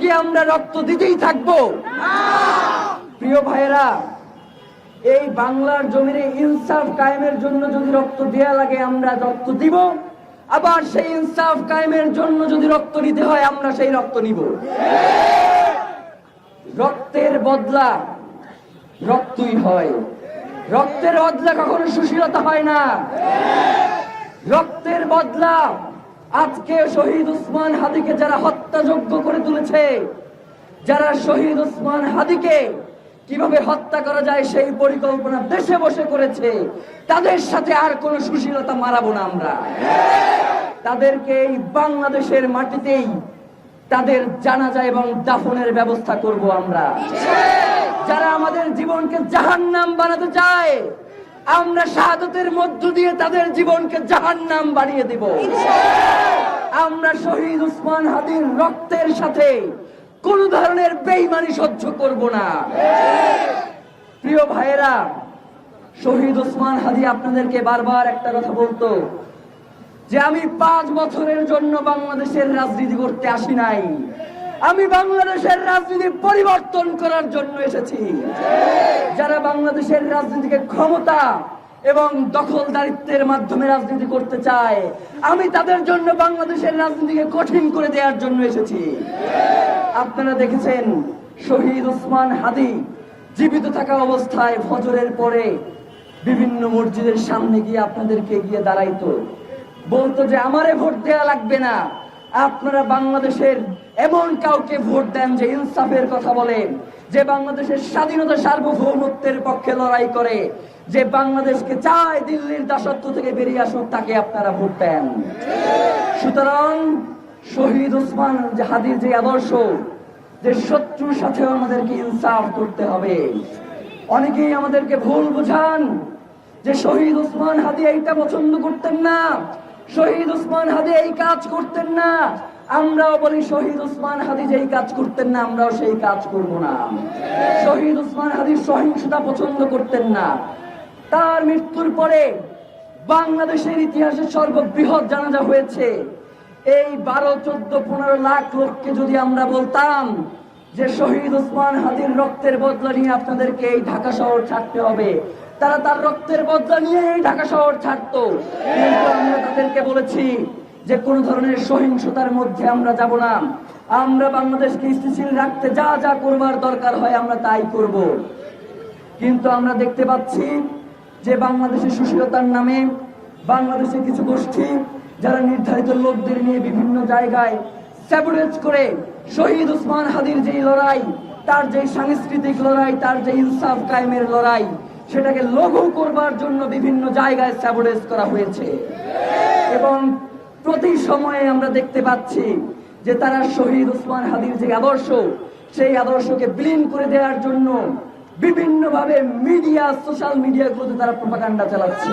কি আমরা রক্ত দিতেই থাকব। প্রিয় ভাইয়েরা, এই বাংলার জমিনে ইনসাফ কায়েমের জন্য যদি রক্ত দেয়া লাগে, আমরা রক্ত দিব। আবার সেই ইনসাফ কায়েমের জন্য যদি রক্ত নিতে হয়, আমরা সেই রক্ত নিব। রক্তের বদলা রক্তই হয়। রক্তের বদলা কখনো সুশীলতা হয় না। রক্তের বদলা আজকে শহীদ উসমান হাদিকে যারা হত্যাযোগ্য করে তুলেছে, যারা শহীদ উসমান হাদিকে কীভাবে হত্যা করা যায় সেই পরিকল্পনা দেশে বসে করেছে, তাদের সাথে আর কোন সুশীলতা মারাবো না আমরা। তাদেরকে এই বাংলাদেশের মাটিতেই তাদের জানাজা এবং দাফনের ব্যবস্থা করব আমরা। যারা আমাদের জীবনকে জাহান্নাম বানাতে চায় আমরা শাহাদতের মধ্য দিয়ে তাদের জীবনকে জাহান নাম বানিয়ে দিব। আমরা শহীদ উসমান হাদির রক্তের সাথে কোন ধরনের বেইমানি সহ্য করব না। প্রিয় ভাইয়েরা শহীদ উসমান হাদি আপনাদেরকে বারবার একটা কথা বলতো যে আমি পাঁচ বছরের জন্য বাংলাদেশের রাজনীতি করতে আসি নাই। আমি বাংলাদেশের রাজনীতি পরিবর্তন করার জন্য এসেছি। যারা বাংলাদেশের রাজনীতিকে ক্ষমতা এবং দখলদারিত্বের মাধ্যমে রাজনীতি করতে চায়, আমি তাদের জন্য বাংলাদেশের রাজনীতিকে কঠিন করে দেওয়ার জন্য এসেছি। আপনারা দেখেছেন, শহীদ উসমান হাদি জীবিত থাকা অবস্থায় ফজরের পরে বিভিন্ন মসজিদের সামনে গিয়ে আপনাদেরকে গিয়ে দাঁড়াইতো। বলতো যে, আমারে ভোট দেওয়া লাগবে না। আপনারা বাংলাদেশের এমন কাউকে ভোট দেন যে ইনসাফের কথা বলেন যে বাংলাদেশের স্বাধীনতা সার্বভৌমত্বের পক্ষে লড়াই করে, যে বাংলাদেশকে চায় দিল্লির দাসত্ব থেকে বেরিয়ে আসুক, তাকে আপনারা ভোট দেন। সুতরাং শহীদ ওসমান যে হাদির যে আদর্শ, যে শত্রুর সাথেও আমাদেরকে ইনসাফ করতে হবে। অনেকেই আমাদেরকে ভুল বুঝান যে শহীদ ওসমান হাদি এইটা পছন্দ করতেন না। শহীদ ওসমান হাদি এই কাজ করতেন না। আমরাও বলি, শহীদ ওসমান হাদি যেই কাজ করতেন না, আমরাও সেই কাজ করব না। শহীদ ওসমান হাদি সহিংসতা পছন্দ করতেন না। তার মৃত্যুর পরে বাংলাদেশের ইতিহাসে সর্ববৃহৎ জানাজা হয়েছে। এই বারো, চোদ্দ, পনেরো লাখ লোককে যদি আমরা বলতাম যে, শহীদ উসমান হাদির রক্তের বদলা নিয়ে আপনাদেরকে এই ঢাকা শহর ছাড়তে হবে তারা তার রক্তের বদলা নিয়ে ঢাকা শহর ছাড়তো। কিন্তু আমরা তাদেরকে বলেছি যে কোন ধরনের সহিংসতার মধ্যে আমরা যাব না। আমরা বাংলাদেশকে স্থিতিশীল রাখতে যা যা করবার দরকার হয় আমরা তাই করব। কিন্তু আমরা দেখতে পাচ্ছি যে বাংলাদেশের সুশীলতার নামে বাংলাদেশের কিছু গোষ্ঠী, যারা নির্ধারিত লোকদের নিয়ে বিভিন্ন জায়গায় করে শহীদ উসমান হাদির যেই লড়াই, তার যে সাংস্কৃতিক লড়াই, তার যে ইনসাফ কায়েমের লড়াই সেটাকে লঘু করবার জন্য বিভিন্ন জায়গায় স্যাবোরেজ করা হয়েছে। এবং প্রতি সময়ে আমরা দেখতে পাচ্ছি যে তারা শহীদ উসমান হাদির যে আদর্শ, সেই আদর্শকে বিলীন করে দেওয়ার জন্য বিভিন্নভাবে মিডিয়া, সোশ্যাল মিডিয়াগুলোতে তারা প্রপাকাণ্ডা চালাচ্ছে।